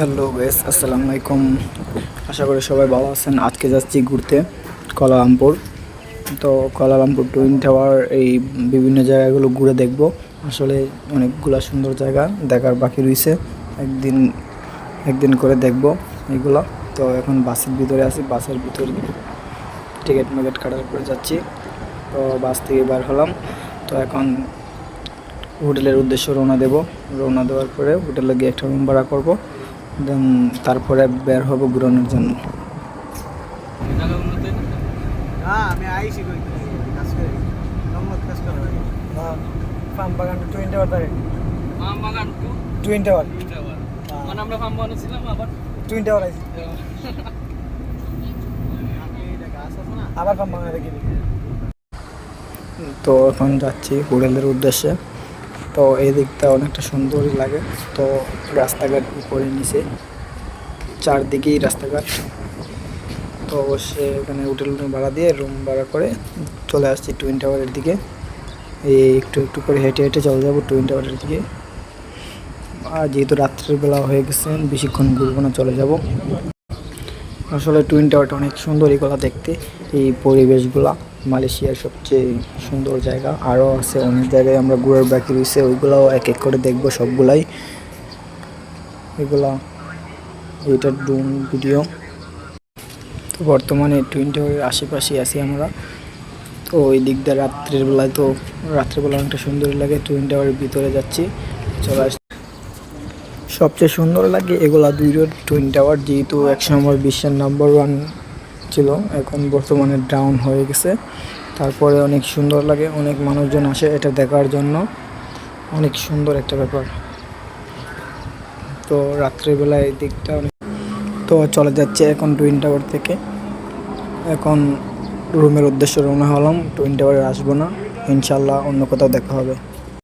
Hello base আসসালামু আলাইকুম আশা করি সবাই ভালো আছেন। আজকে যাচ্ছি ঘুরতে কলালামপুর তো কলালামপুর টুইন টাওয়ার এই বিভিন্ন জায়গাগুলো ঘুরে দেখব। আসলে অনেকগুলা সুন্দর জায়গা দেখার বাকি রয়েছে একদিন একদিন করে দেখব এগুলো। তো এখন বাসের ভিতরে আছি। বাসের ভিতরে টিকিট মিকেট কাটার পরে যাচ্ছি। তো বাস থেকে বার হলাম। তো এখন হোটেলের উদ্দেশ্যে রওনা দেব। রওনা দেওয়ার পরে হোটেলে গিয়ে একটা রুম ভাড়া করব। তারপরে বের হব ঘুরানোর জন্য। হ্যাঁ আমি আইসি কই? কাজ করে। নম্বর কাজ করে ফার্ম বাগান টুইন টাওয়ার ধরে ফার্ম বাগান টু? টুইন টাওয়ার টাওয়ার মানে আমরা ফার্ম বাগানে ছিলাম আবার টুইন টাওয়ার আইসি। আবার ফার্ম বাগান দেখি তো এখন যাচ্ছি হোটেলের উদ্দেশ্যে। তো এই দিকটা অনেকটা সুন্দরই লাগে। তো রাস্তাঘাট উপরে নিচে, চারদিকেই রাস্তাঘাট। তো অবশ্যই এখানে হোটেল ভাড়া দিয়ে রুম ভাড়া করে চলে আসছি টুইন টাওয়ারের দিকে। এই একটু একটু করে হেঁটে হেঁটে চলে যাব টুইন টাওয়ারের দিকে। আর যেহেতু রাত্রের বেলা হয়ে গেছে, বেশিক্ষণ ঘুরবো না, চলে যাব। আসলে টুইন টাওয়ারটা অনেক সুন্দর এগুলো দেখতে, এই পরিবেশগুলা। মালয়েশিয়ার সবচেয়ে সুন্দর জায়গা। আরও আছে অনেক জায়গায় আমরা ঘুরার বাকি রয়েছে, ওইগুলাও এক এক করে দেখব সবগুলাই। এগুলা এইটার ড্রোন ভিডিও। তো বর্তমানে টুইন আশেপাশে আছি আমরা। তো ওই দিক দিয়ে রাত্রের বেলায় তো রাত্রেবেলা অনেকটা সুন্দর লাগে টুইন টাওয়ারের ভিতরে যাচ্ছি, চলে আস সবচেয়ে সুন্দর লাগে এগুলা দুইটো টুইন টাওয়ার যেহেতু একশো একসময় বিশ্বের নাম্বার ওয়ান ছিল, এখন বর্তমানে ডাউন হয়ে গেছে। তারপরে অনেক সুন্দর লাগে, অনেক মানুষজন আসে এটা দেখার জন্য। অনেক সুন্দর একটা ব্যাপার। তো রাত্রেবেলায় এই দিকটা অনেক তো চলে যাচ্ছে এখন টুইন টাওয়ার থেকে। এখন রুমের উদ্দেশ্যে রওনা হলাম টুইন টাওয়ারে আসব না। ইনশাল্লাহ অন্য কোথাও দেখা হবে।